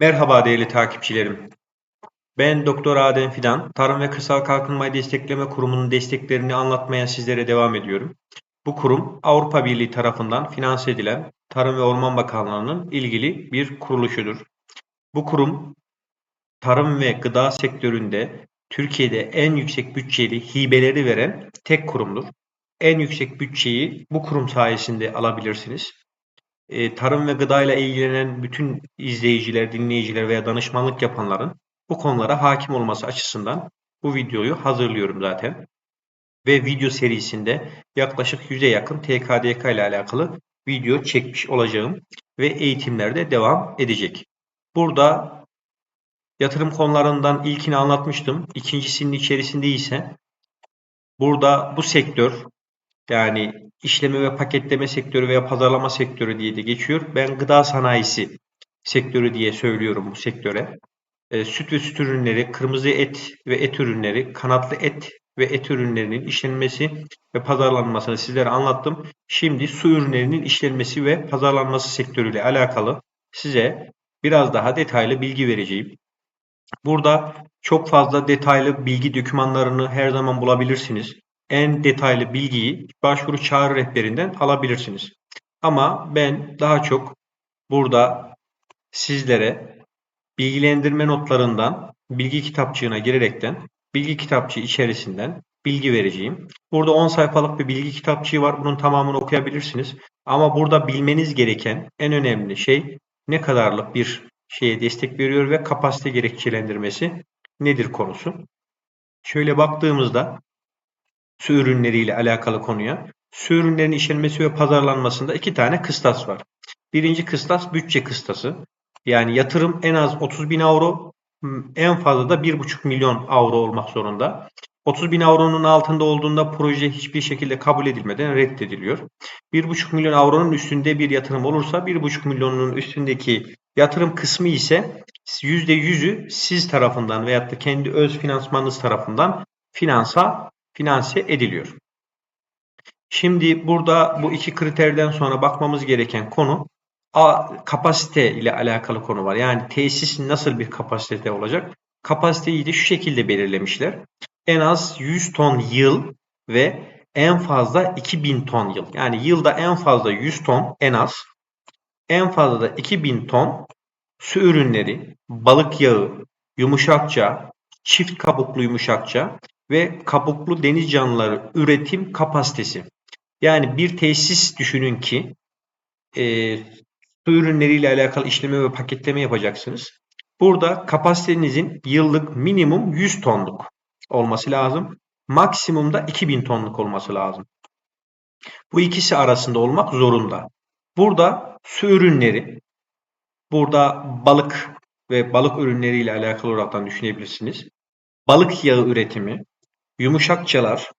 Merhaba değerli takipçilerim. Ben Doktor Adem Fidan, Tarım ve Kırsal Kalkınmayı Destekleme Kurumu'nun desteklerini anlatmaya sizlere devam ediyorum. Bu kurum Avrupa Birliği tarafından finanse edilen Tarım ve Orman Bakanlığı'nın ilgili bir kuruluşudur. Bu kurum tarım ve gıda sektöründe Türkiye'de en yüksek bütçeli hibeleri veren tek kurumdur. En yüksek bütçeyi bu kurum sayesinde alabilirsiniz e, tarım ve gıda ile ilgilenen bütün izleyiciler, dinleyiciler veya danışmanlık yapanların bu konulara hakim olması açısından bu videoyu hazırlıyorum zaten. Ve video serisinde yaklaşık 100'e yakın TKDK ile alakalı video çekmiş olacağım ve eğitimlerde devam edecek. Burada yatırım konularından ilkini anlatmıştım. İkincisinin içerisinde ise burada bu sektör yani işleme ve paketleme sektörü veya pazarlama sektörü diye de geçiyor. Ben gıda sanayisi sektörü diye söylüyorum bu sektöre. E, süt ve süt ürünleri, kırmızı et ve et ürünleri, kanatlı et ve et ürünlerinin işlenmesi ve pazarlanmasını sizlere anlattım. Şimdi su ürünlerinin işlenmesi ve pazarlanması sektörüyle alakalı size biraz daha detaylı bilgi vereceğim. Burada çok fazla detaylı bilgi dokümanlarını her zaman bulabilirsiniz en detaylı bilgiyi başvuru çağrı rehberinden alabilirsiniz. Ama ben daha çok burada sizlere bilgilendirme notlarından bilgi kitapçığına girerekten bilgi kitapçığı içerisinden bilgi vereceğim. Burada 10 sayfalık bir bilgi kitapçığı var. Bunun tamamını okuyabilirsiniz. Ama burada bilmeniz gereken en önemli şey ne kadarlık bir şeye destek veriyor ve kapasite gerekçelendirmesi nedir konusu. Şöyle baktığımızda su ürünleriyle alakalı konuya. Su ürünlerinin işlenmesi ve pazarlanmasında iki tane kıstas var. Birinci kıstas bütçe kıstası. Yani yatırım en az 30 bin avro, en fazla da 1,5 milyon avro olmak zorunda. 30 bin avronun altında olduğunda proje hiçbir şekilde kabul edilmeden reddediliyor. 1,5 milyon avronun üstünde bir yatırım olursa 1,5 milyonun üstündeki yatırım kısmı ise %100'ü siz tarafından veyahut da kendi öz finansmanınız tarafından finansa finanse ediliyor. Şimdi burada bu iki kriterden sonra bakmamız gereken konu A, kapasite ile alakalı konu var. Yani tesis nasıl bir kapasite olacak? Kapasiteyi de şu şekilde belirlemişler. En az 100 ton yıl ve en fazla 2000 ton yıl. Yani yılda en fazla 100 ton en az, en fazla da 2000 ton su ürünleri, balık yağı, yumuşakça, çift kabuklu yumuşakça ve kabuklu deniz canlıları üretim kapasitesi. Yani bir tesis düşünün ki e, su ürünleriyle alakalı işleme ve paketleme yapacaksınız. Burada kapasitenizin yıllık minimum 100 tonluk olması lazım. Maksimumda 2000 tonluk olması lazım. Bu ikisi arasında olmak zorunda. Burada su ürünleri, burada balık ve balık ürünleriyle alakalı olarak düşünebilirsiniz. Balık yağı üretimi, yumuşakçalar,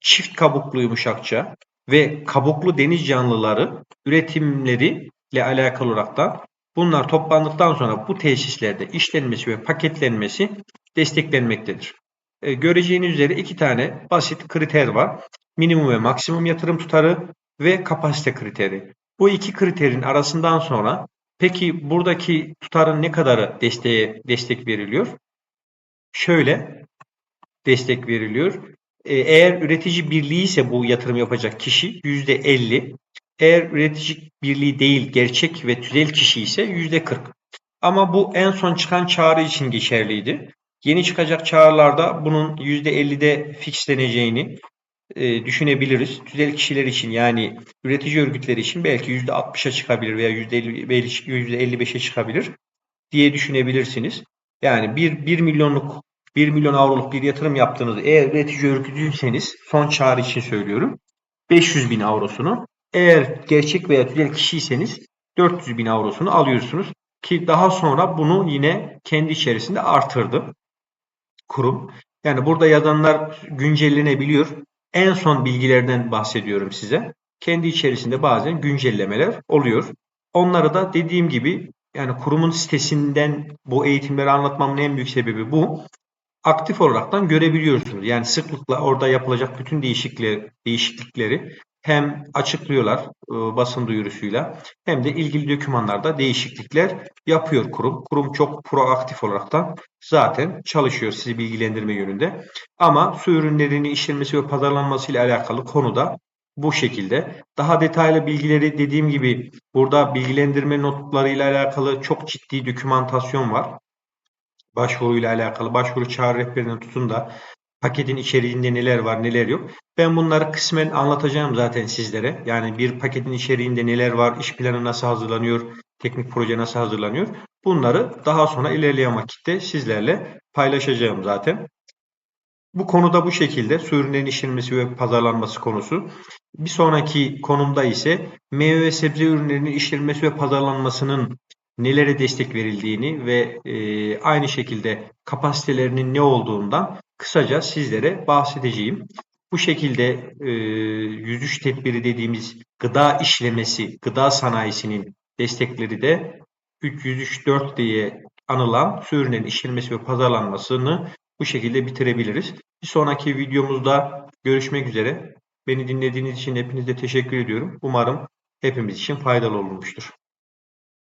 çift kabuklu yumuşakça ve kabuklu deniz canlıları üretimleri ile alakalı olarak da bunlar toplandıktan sonra bu tesislerde işlenmesi ve paketlenmesi desteklenmektedir. E, göreceğiniz üzere iki tane basit kriter var. Minimum ve maksimum yatırım tutarı ve kapasite kriteri. Bu iki kriterin arasından sonra peki buradaki tutarın ne kadarı desteğe destek veriliyor? Şöyle destek veriliyor. E, eğer üretici birliği ise bu yatırım yapacak kişi %50. Eğer üretici birliği değil gerçek ve tüzel kişi ise %40. Ama bu en son çıkan çağrı için geçerliydi. Yeni çıkacak çağrılarda bunun %50'de fixleneceğini e, düşünebiliriz. Tüzel kişiler için yani üretici örgütleri için belki %60'a çıkabilir veya %55'e çıkabilir diye düşünebilirsiniz. Yani 1, 1 milyonluk 1 milyon avroluk bir yatırım yaptığınızda eğer üretici örgütüyseniz son çağrı için söylüyorum 500 bin avrosunu eğer gerçek veya tüzel kişiyseniz 400 bin avrosunu alıyorsunuz ki daha sonra bunu yine kendi içerisinde artırdı kurum. Yani burada yazanlar güncellenebiliyor. En son bilgilerden bahsediyorum size. Kendi içerisinde bazen güncellemeler oluyor. Onları da dediğim gibi yani kurumun sitesinden bu eğitimleri anlatmamın en büyük sebebi bu aktif olaraktan görebiliyorsunuz. Yani sıklıkla orada yapılacak bütün değişiklikleri, değişiklikleri hem açıklıyorlar e, basın duyurusuyla hem de ilgili dokümanlarda değişiklikler yapıyor kurum. Kurum çok proaktif olaraktan zaten çalışıyor sizi bilgilendirme yönünde. Ama su ürünlerinin işlenmesi ve pazarlanması ile alakalı konuda bu şekilde. Daha detaylı bilgileri dediğim gibi burada bilgilendirme notlarıyla alakalı çok ciddi dokümantasyon var. Başvuruyla alakalı, başvuru çağrı rehberinden tutun da paketin içeriğinde neler var neler yok. Ben bunları kısmen anlatacağım zaten sizlere. Yani bir paketin içeriğinde neler var, iş planı nasıl hazırlanıyor, teknik proje nasıl hazırlanıyor. Bunları daha sonra ilerleyen vakitte sizlerle paylaşacağım zaten. Bu konuda bu şekilde su ürünlerin işlenmesi ve pazarlanması konusu. Bir sonraki konumda ise meyve ve sebze ürünlerinin işlenmesi ve pazarlanmasının nelere destek verildiğini ve e, aynı şekilde kapasitelerinin ne olduğundan kısaca sizlere bahsedeceğim. Bu şekilde e, 103 tedbiri dediğimiz gıda işlemesi, gıda sanayisinin destekleri de 303.4 diye anılan su ürünlerin işlenmesi ve pazarlanmasını bu şekilde bitirebiliriz. Bir sonraki videomuzda görüşmek üzere. Beni dinlediğiniz için hepinize teşekkür ediyorum. Umarım hepimiz için faydalı olmuştur.